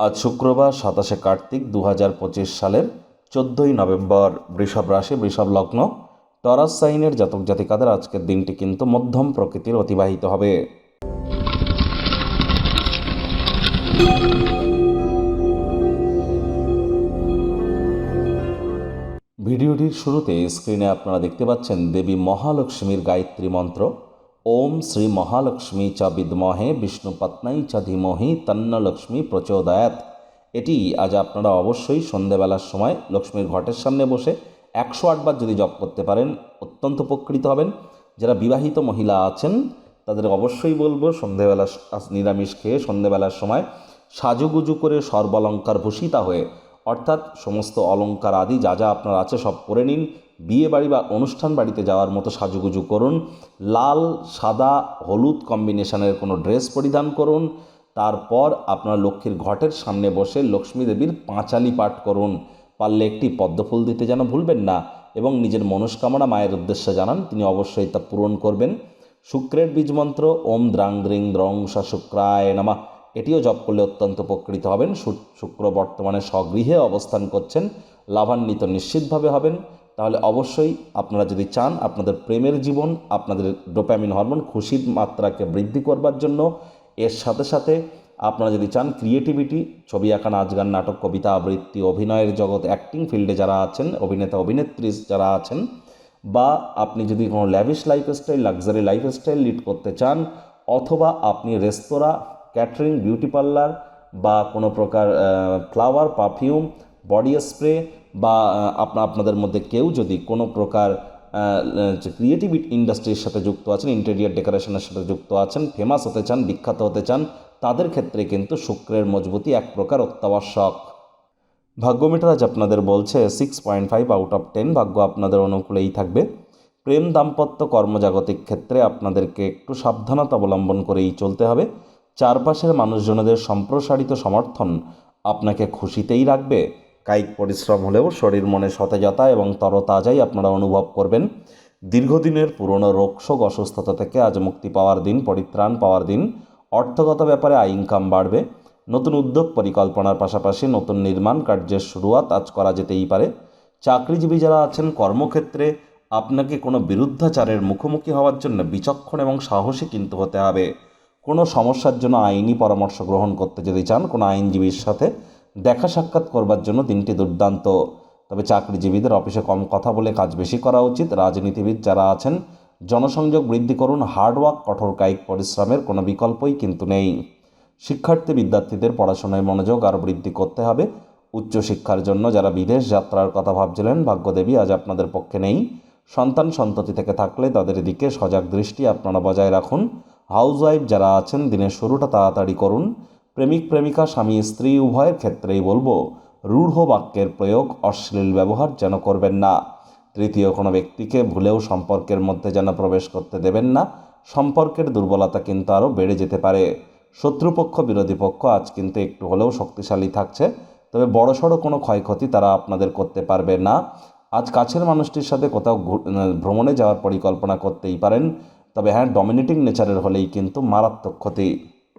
আজ শুক্রবার সাতাশে কার্তিক দু হাজার পঁচিশ সালের চোদ্দোই নভেম্বর। বৃষভ রাশি, বৃষভ লগ্ন, টরাস সাইনের জাতক জাতিকাদের আজকের দিনটি কিন্তু মধ্যম প্রকৃতির অতিবাহিত হবে। ভিডিওটির শুরুতে স্ক্রিনে আপনারা দেখতে পাচ্ছেন দেবী মহালক্ষ্মীর গায়ত্রী মন্ত্র। ওম শ্রী মহালক্ষ্মী চ বিদ্মহে বিষ্ণুপত্নাই চ ধীমহি তন্ন লক্ষ্মী প্রচোদয়াত এটি আজ আপনারা অবশ্যই সন্ধেবেলার সময় লক্ষ্মীর ঘটের সামনে বসে একশো আটবার যদি জপ করতে পারেন, অত্যন্ত উপকৃত হবেন। যারা বিবাহিত মহিলা আছেন, তাদের অবশ্যই বলব সন্ধেবেলা নিরামিষ খেয়ে সন্ধেবেলার সময় সাজুগুজু করে সর্বালঙ্কার ভূষিতা হয়ে, অর্থাৎ সমস্ত অলংকার আদি যা যা আপনার আছে সব করে নিন। বিয়ে বাড়ি বা অনুষ্ঠান বাড়িতে যাওয়ার মতো সাজুগুজু করুন। লাল, সাদা, হলুদ কম্বিনেশনের কোনো ড্রেস পরিধান করুন। তারপর আপনার লক্ষ্মীর ঘটের সামনে বসে লক্ষ্মী দেবীর পাঁচালি পাঠ করুন। পারলে একটি পদ্মফুল দিতে যেন ভুলবেন না এবং নিজের মনস্কামনা মায়ের উদ্দেশ্যে জানান, তিনি অবশ্যই তা পূরণ করবেন। শুক্রের বীজমন্ত্র, ওম দ্রাং দ্রিং দ্রং সা শুক্রায় নামা। এটিও জপ করলে অত্যন্ত উপকৃত হবেন। শুক্র বর্তমানে স্বগৃহে অবস্থান করছেন, লাভান্বিত নিশ্চিতভাবে হবেন। তাহলে অবশ্যই আপনারা যদি চান আপনাদের প্রেমের জীবন, আপনাদের ডোপ্যামিন হরমোন খুশির মাত্রাকে বৃদ্ধি করবার জন্য, এর সাথে সাথে আপনারা যদি চান ক্রিয়েটিভিটি, ছবি আঁকা, নাচ গান, নাটক, কবিতা আবৃত্তি, অভিনয়ের জগৎ অ্যাক্টিং ফিল্ডে যারা আছেন, অভিনেতা অভিনেত্রী যারা আছেন, বা আপনি যদি কোনো lavish lifestyle luxury lifestyle lead করতে চান, অথবা আপনি রেস্তোরাঁ ক্যাটারিং বিউটি পার্লার বা কোনো প্রকার ফ্লাওয়ার পারফিউম বডি স্প্রে বা আপনা, আপনাদের মধ্যে কেউ যদি কোনো প্রকার ক্রিয়েটিভ ইন্ডাস্ট্রির সাথে যুক্ত আছেন ইন্টেরিয়ার ডেকোরেশনের সাথে যুক্ত আছেন ফেমাস হতে চান, বিখ্যাত হতে চান, তাদের ক্ষেত্রে কিন্তু শুক্রের মজবুতি এক প্রকার অত্যাবশ্যক। ভাগ্যমিটার আজ আপনাদের বলছে six point five out of ten ভাগ্য আপনাদের অনুকূলেই থাকবে। প্রেম দাম্পত্য কর্মজাগতিক ক্ষেত্রে আপনাদেরকে একটু সাবধানতা অবলম্বন করেই চলতে হবে। চারপাশের মানুষজনদের সম্প্রসারিত সমর্থন আপনাকে খুশিতেই রাখবে। কায়িক পরিশ্রম হলেও শরীর মনে সতেজতা এবং তরতাজাই আপনারা অনুভব করবেন। দীর্ঘদিনের পুরনো রোগশোক অসুস্থতা থেকে আজ মুক্তি পাওয়ার দিন, পরিত্রাণ পাওয়ার দিন। অর্থগত ব্যাপারে আয় ইনকাম বাড়বে। নতুন উদ্যোগ পরিকল্পনার পাশাপাশি নতুন নির্মাণ কার্যের শুরুয়াত আজ করা যেতেই পারে। চাকরিজীবী যারা আছেন, কর্মক্ষেত্রে আপনাকে কোনো বিরুদ্ধাচারের মুখোমুখি হওয়ার জন্য বিচক্ষণ এবং সাহসী কিন্তু হতে হবে। কোনো সমস্যার জন্য আইনি পরামর্শ গ্রহণ করতে যদি চান, কোনো আইনজীবীর সাথে দেখা সাক্ষাৎ করবার জন্য দিনটি দুর্দান্ত। তবে চাকরিজীবীদের অফিসে কম কথা বলে কাজ বেশি করা উচিত। রাজনীতিবিদ যারা আছেন, জনসংযোগ বৃদ্ধি করুন হার্ডওয়ার্ক কঠোর কায়িক পরিশ্রমের কোনো বিকল্পই কিন্তু নেই। শিক্ষার্থী বিদ্যার্থীদের পড়াশোনায় মনোযোগ আরও বৃদ্ধি করতে হবে। উচ্চশিক্ষার জন্য যারা বিদেশ যাত্রার কথা ভাবছিলেন, ভাগ্যদেবী আজ আপনাদের পক্ষে নেই। সন্তান সন্ততি থেকে থাকলে তাদের দিকে সজাগ দৃষ্টি আপনারা বজায় রাখুন। হাউসওয়াইফ যারা আছেন, দিনের শুরুটা তাড়াতাড়ি করুন। প্রেমিক, প্রেমিকা, স্বামী, স্ত্রী, উভয়ের ক্ষেত্রেই বলব, রূঢ় বাক্যের প্রয়োগ অশ্লীল ব্যবহার যেন করবেন না। তৃতীয়, কোনো ব্যক্তিকে ভুলেও সম্পর্কের মধ্যে যেন প্রবেশ করতে দেবেন না। সম্পর্কের দুর্বলতা কিন্তু আরও বেড়ে যেতে পারে। শত্রুপক্ষ, বিরোধী পক্ষ আজ কিন্তু একটু হলেও শক্তিশালী থাকছে, তবে বড়সড় কোনো ক্ষয়ক্ষতি তারা আপনাদের করতে পারবে না। আজ কাছের মানুষটির সাথে কোথাও ভ্রমণে যাওয়ার পরিকল্পনা করতেই পারেন, তবে হ্যাঁ ডমিনেটিং নেচারের হলেই কিন্তু মারাত্মক ক্ষতি।